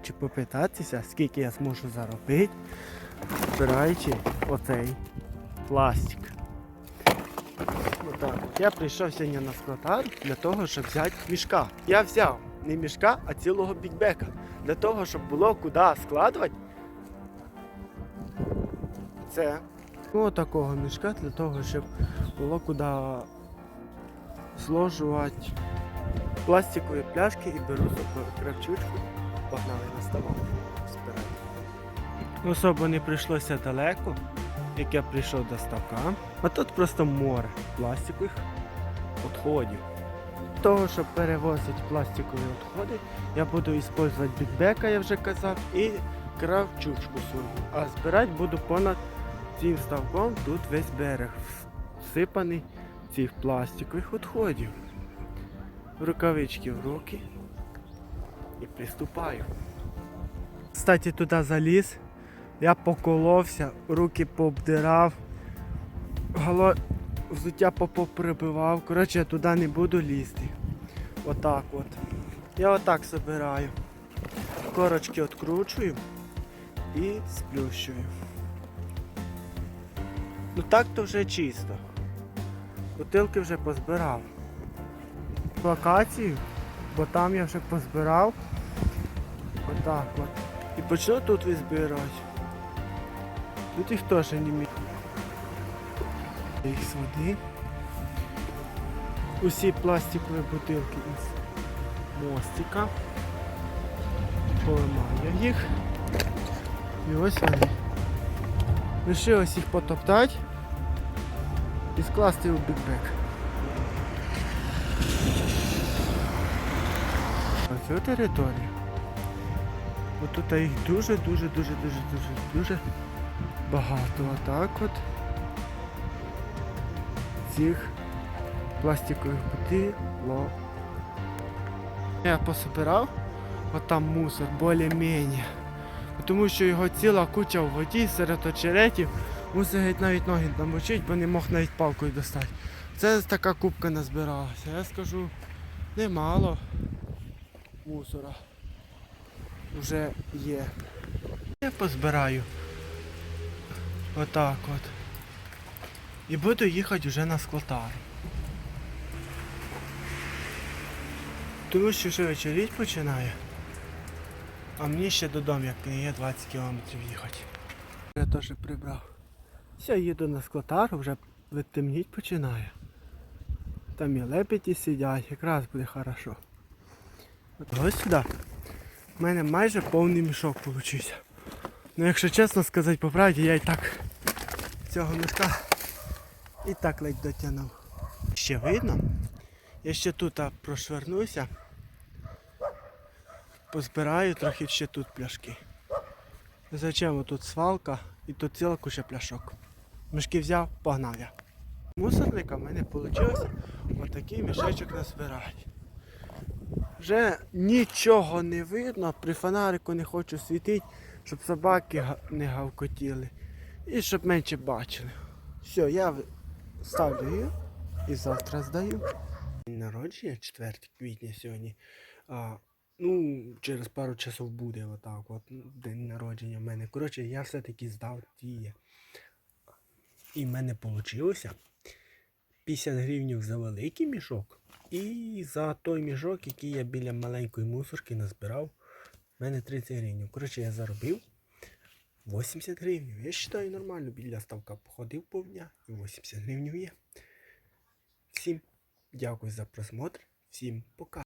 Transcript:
Хочу попитатися, скільки я зможу заробити, збираючи оцей пластик. Отак. Я прийшов сьогодні на складар для того, щоб взяти мішка. Я взяв не мішка, а цілого бікбека. Для того, щоб було куди складувати. Це. Ну, такого мішка для того, щоб було куди зложувати пластикові пляшки і беру кравчучку. Погнали на ставок. Збираю. Особо не прийшлося далеко, як я прийшов до ставка. А тут просто море пластикових відходів. Того, щоб перевозити пластикові відходи, я буду використовувати бікбека, я вже казав, і кравчучку свою. А збирати буду понад цим ставком, тут весь берег всипаний цих пластикових відходів. Рукавички в руки і приступаю. Кстати, туди заліз, я поколовся, руки пообдирав, гало... взуття поприбивав. Коротше, я туди не буду лізти. Отак от. Я отак собираю. Корочки відкручую і сплющую. Ну так то вже чисто. Бутилки вже позбирав. Локацію, бо там я вже позбирав. Отак от. І почну тут визбирати. Тут їх теж не міг. Їх з води. Усі пластикові бутилки із мостика. Поламаю їх. І ось вони. Лишилось їх потоптати і скласти у бікбек. На цю територію. Бо тут їх дуже, дуже, дуже, дуже, дуже, дуже багато. Отак от цих пластикових бутилок. Я пособирав, от там мусор, більш-менш. Тому що його ціла куча в воді серед очеретів. Мусив геть навіть ноги намочити, бо не мог навіть палкою достати. Це така кубка назбиралася. Я скажу, немало мусора вже є. Я позбираю. Отак от. І буду їхати вже на склотар. Тому що вже вечеріть починає. А мені ще додому, як не є 20 кілометрів їхати. Я теж прибрав. Все, їду на склотар, вже темніть починає. Там і лепеті сидять, якраз буде хорошо. Ось сюди. У мене майже повний мішок получився. Ну якщо чесно сказати по правді, я і так цього мішка і так ледь дотягнув. Ще видно. Я ще тут прошвернуся. Позбираю трохи ще тут пляшки. Зачем тут свалка і тут ціла куча пляшок. Мішки взяв, погнав я. Мусорника в мене вийшло отакий мішечок назбирати. Вже нічого не видно, при фонарику не хочу світити, щоб собаки не гавкотіли і щоб менше бачили. Все, я ставлю її і завтра здаю. День народження 4 квітня сьогодні. А, ну, через пару часов буде отак. От, день народження в мене. Коротше, я все-таки здав діє. І в мене вийшло 50 гривень за великий мішок. І за той мішок, який я біля маленької мусорки назбирав, в мене 30 гривень. Коротше, я заробив 80 гривень. Я вважаю нормально біля ставка походив повдня і 80 гривень є. Всім дякую за просмотр. Всім пока.